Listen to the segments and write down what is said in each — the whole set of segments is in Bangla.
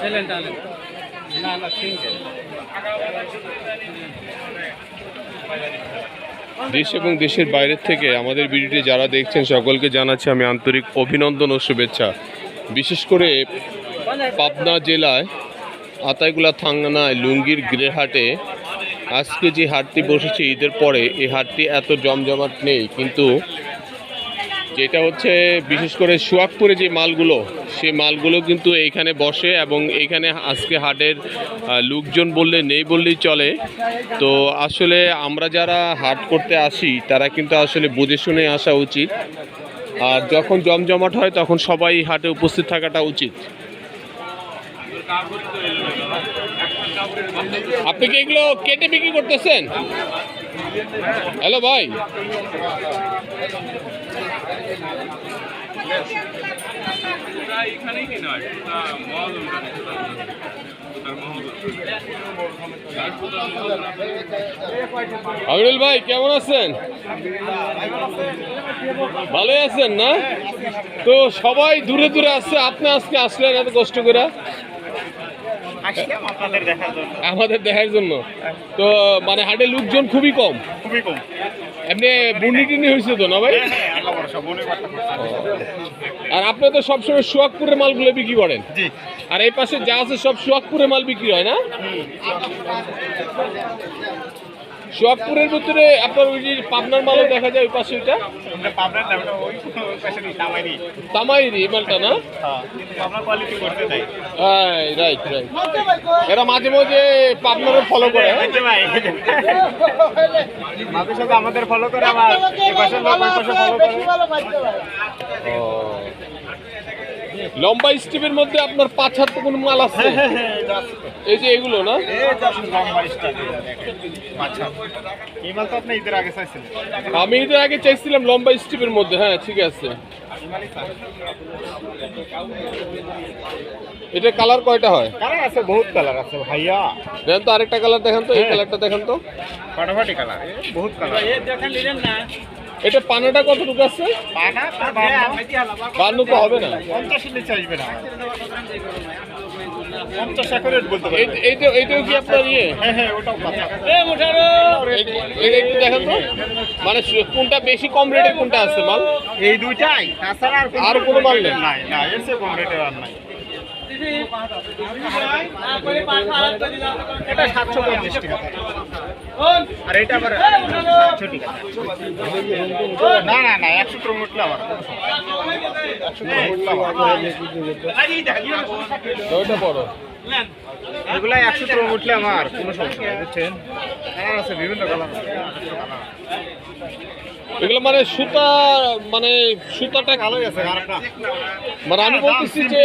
চলেন তাহলে। না না দেশ এবং দেশের বাইরের থেকে আমাদের ভিডিওটি যারা দেখছেন, সকলকে জানাচ্ছি আমি আন্তরিক অভিনন্দন ও শুভেচ্ছা। বিশেষ করে পাবনা জেলায় আতাইগুলা থাঙ্গানায় লুঙ্গির গ্রেহাটে আজকে যে হাটটি বসেছে, ঈদের পরে এই হাটটি এত জমজমাট নেই, কিন্তু যেটা হচ্ছে, বিশেষ করে সোয়াগপুরে যে মালগুলো, সে মালগুলো কিন্তু এইখানে বসে এবং এইখানে আজকে হাটের লোকজন বললে নেই বললেই চলে। তো আসলে আমরা যারা হাট করতে আসি, তারা কিন্তু আসলে বুঝে শুনে আসা উচিত। আর যখন জমজমাট হয়, তখন সবাই হাটে উপস্থিত থাকাটা উচিত। আপনি কি এগুলো কেটে বিক্রি করতেছেন? হ্যালো ভাই। আমিরুল ভাই কেমন আছেন? ভালো আছেন না? তো সবাই দূরে দূরে আসছে আপনি আজকে আসলেন এত কষ্ট করে? আমাদের দেখার জন্য। তো মানে হাটে লোকজন খুবই কম। খুবই কম। এমনি বুন্ডি টিনি হয়েছে তো না ভাই? আর আপনি তো সবসময় সোয়াগপুরের মালগুলো বিক্রি করেন? আর এই পাশে যা আছে সব সোহাগপুরের মাল বিক্রি হয় না? সোয়াগপুরের ভিতরে আপনার ওই যে পাবনার মালও দেখা যায় ওই পাশে ওইটা? আমরা তামাইরি। মালটা না? হ্যাঁ রাইট রাইট এরা মাঝে মাঝে পাবনারও ফলো করে হ্যাঁ? মাঝে সাথে আমাদের ফলো করে আবার এই পাশে লোক ওই পাশে ফলো করে। ও। লম্বা স্টিপের মধ্যে আপনার পাঁচ হাত কোনো মাল আছে। হ্যাঁ হ্যাঁ তো। এই যে এগুলো না? আমি ঈদের আগে চাইছিলেন। আমি এদের আগে চাইছিলাম লম্বা স্টিপের মধ্যে হ্যাঁ ঠিক আছে। এটা কালার কয়টা হয়? কালার আছে বহুত কালার আছে ভাইয়া। দেখেন তো আরেকটা কালার দেখেন তো এই হ্যাঁ। কালারটা দেখেন তো। ফাটাফাটি কালার বহুত কালার। এটা পানাটা কতটুকু আছে? বান্ন। তো হবে না। পঞ্চাশের নিচে আসবে না পঞ্চাশ একরেট বলতে পারি। এইটা এইটাও কি আপনার ইয়ে? হ্যাঁ হ্যাঁ ওটাও এটা একটু দেখেন তো। মানে কোনটা বেশি কম রেটে কোনটা আছে মাল? এই দুইটাই। তাছাড়া আর কোনো মাল নেই? না এর চেয়ে কম রেটের আর নাই। এটা সাতশো পঞ্চাশ টাকা আর এটা আবার সাতশো টাকা না না না একশো টাকা আবার একশো টাকা আবার ওইটা বড় এগুলা একশো টাকা উঠলে আমার কোনো সমস্যা নেই। বুঝছেন কালার আছে বিভিন্ন কালার এগুলো মানে সুতা মানে সুতাটা ভালোই আছে। মানে আমি বলতেছি যে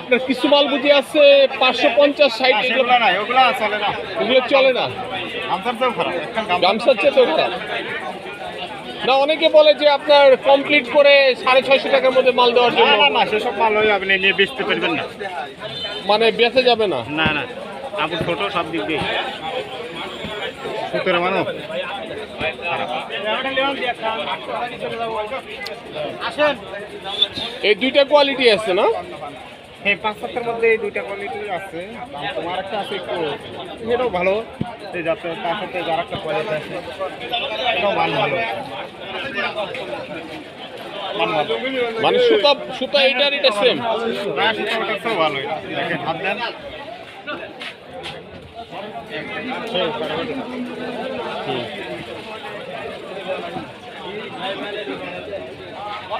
আপনার কিছু মাল বুঝি আছে পাঁচশো পঞ্চাশ ষাট এগুলো চলে না। এগুলো চলে না? গামছার চেয়ে তো খারাপ। না অনেকে বলে যে আপনার কমপ্লিট করে সাড়ে ছয়শো টাকার মধ্যে মাল দেওয়ার জন্য। না না সেসব মাল ওই আপনি নিয়ে বেচতে পারবেন না। মানে বেঁচে যাবে না? না না আপনি ছোট সব দিক দিয়ে। সতেরো আসেন এই দুইটা কোয়ালিটি আছে না? হ্যাঁ পাঁচ সাতটার মধ্যে এই দুইটা কোয়ালিটি আছে। তোমার একটা আছে একটু এটাও ভালো এই যাতে তার সাথে যার একটা কোয়ালিটি আছে মান ভালো। ভালো। মানে সুতা সুতা এটার এটা সেম না সেটা ওটার চেয়েও ভালো দেখেন হাত দেন। সেই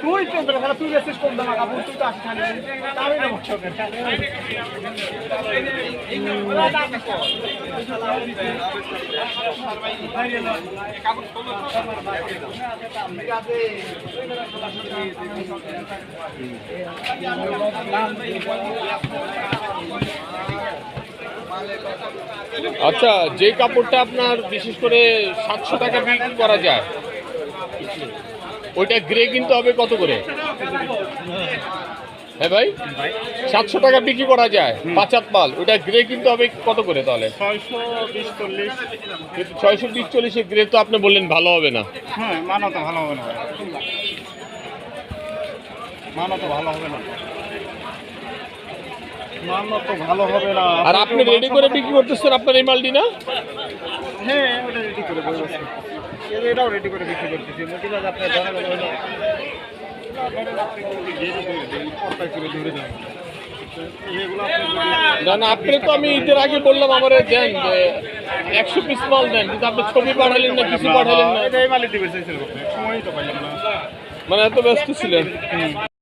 তুই তুই কাপড়, তুই তো আচ্ছা যে কাপড়টা আপনার বিশেষ করে সাতশো টাকা বিক্রি করা যায় ওইটা গ্রে কিনতে হবে কত করে? হ্যাঁ ভাই সাতশো টাকা বিক্রি করা যায় পাঁচাত মাল। ওটা গ্রে কিনতে হবে কত করে তাহলে? ছয়শো বিশ চল্লিশ গ্রে তো আপনি বললেন ভালো হবে না। হ্যাঁ হবে না ভালো হবে না। আর আপনি রেডি করে বিক্রি করতেছেন আপনার এই মালটি না? হ্যাঁ ওটা রেডি করে দেবো এটাও রেডি করে বিক্রি করতেছি। মোটিবাজ আপনার জানা গেল হলো আপনি না আপনি তো আমি ঈদের আগে বললাম আমার দেন যে একশো পিস মাল দেন কিন্তু আপনি ছবি পাঠালেন না কিছু পাঠালেন না। এটাই মালিক দিবে চাইছিল সময়ই তো পাইলাম না। মানে এত ব্যস্ত ছিলেন।